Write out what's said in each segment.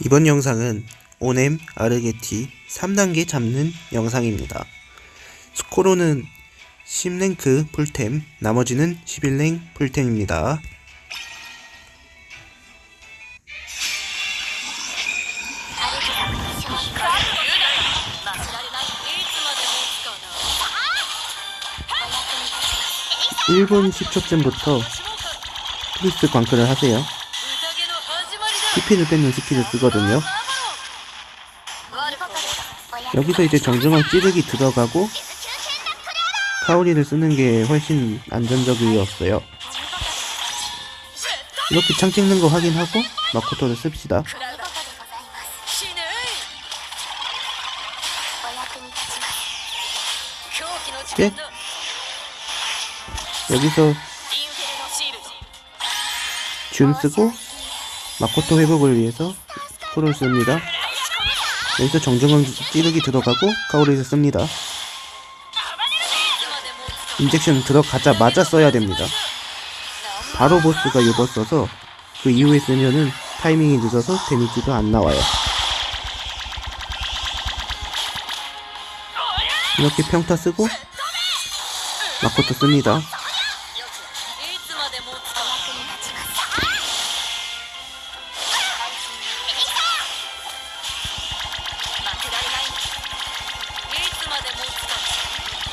이번 영상은 오넴 아르게티 3단계 잡는 영상입니다. 스코로는 10랭크 풀템, 나머지는 11랭 풀템입니다. 1분 10초쯤부터 프리스 광클을 하세요. 스피드 뺏는 스피드 쓰거든요. 여기서 이제 정중앙 찌르기 들어가고 카오리를 쓰는 게 훨씬 안전적이었어요. 이렇게 창 찍는 거 확인하고 마코토를 씁시다. 예? 여기서 줌 쓰고 마코토 회복을 위해서 풀을 씁니다. 여기서 정중앙 찌르기 들어가고 카오리를 씁니다. 인젝션 들어가자마자 써야 됩니다. 바로 보스가 요거 써서 그 이후에 쓰면은 타이밍이 늦어서 데미지도 안 나와요. 이렇게 평타 쓰고 마코토 씁니다.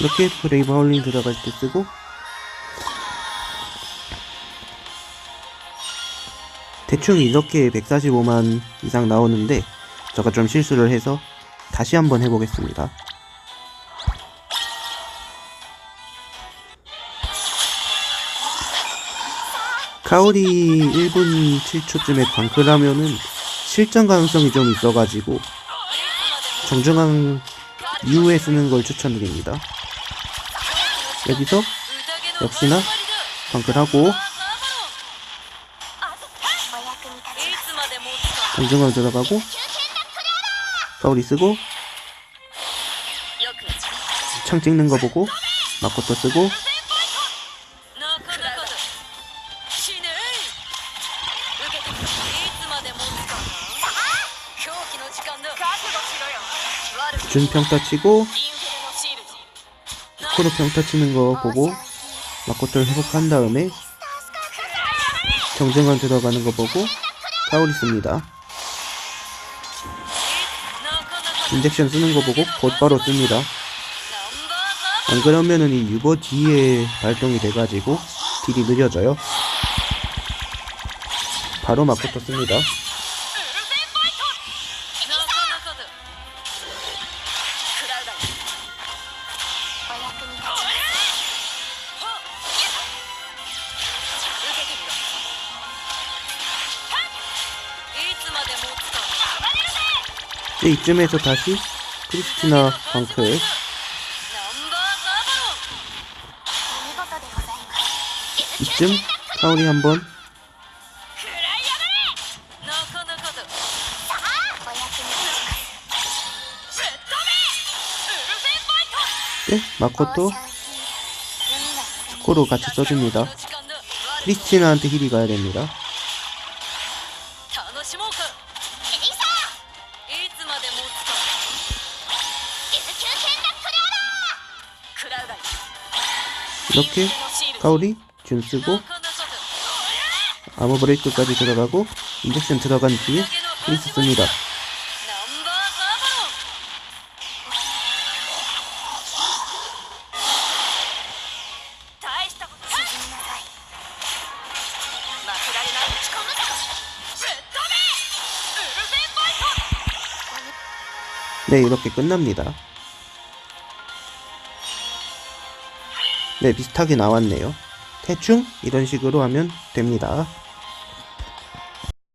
이렇게 브레이브 하울링 들어갈 때 쓰고 대충 이렇게 145만 이상 나오는데 제가 좀 실수를 해서 다시 한번 해보겠습니다. 카오리 1분 7초쯤에 광클하면은 실전 가능성이 좀 있어가지고 정중앙 이후에 쓰는 걸 추천드립니다. 여기서 역시나 방글하고 안정감 들어가고 파울이 쓰고 창 찍는 거 보고 마코토 쓰고 아! 준평타 치고 거꾸로 평타 치는 거 보고 마코토를 회복한 다음에 경쟁관 들어가는 거 보고 타올이 씁니다. 인젝션 쓰는 거 보고 곧바로 씁니다. 안 그러면은 이 유버 뒤에 발동이 돼가지고 딜이 느려져요. 바로 마코토 씁니다. 이제 이쯤에서 다시 크리스티나 방크 이쯤 사울이 한번. 네, 마코토 스코로 같이 써줍니다. 크리스티나한테 힐이 가야 됩니다. 이렇게 까오리 줄 쓰고 아머 브레이크까지 들어가고 인젝션 들어간 뒤에 프리스 씁니다. 네 이렇게 끝납니다. 네, 비슷하게 나왔네요. 대충 이런 식으로 하면 됩니다.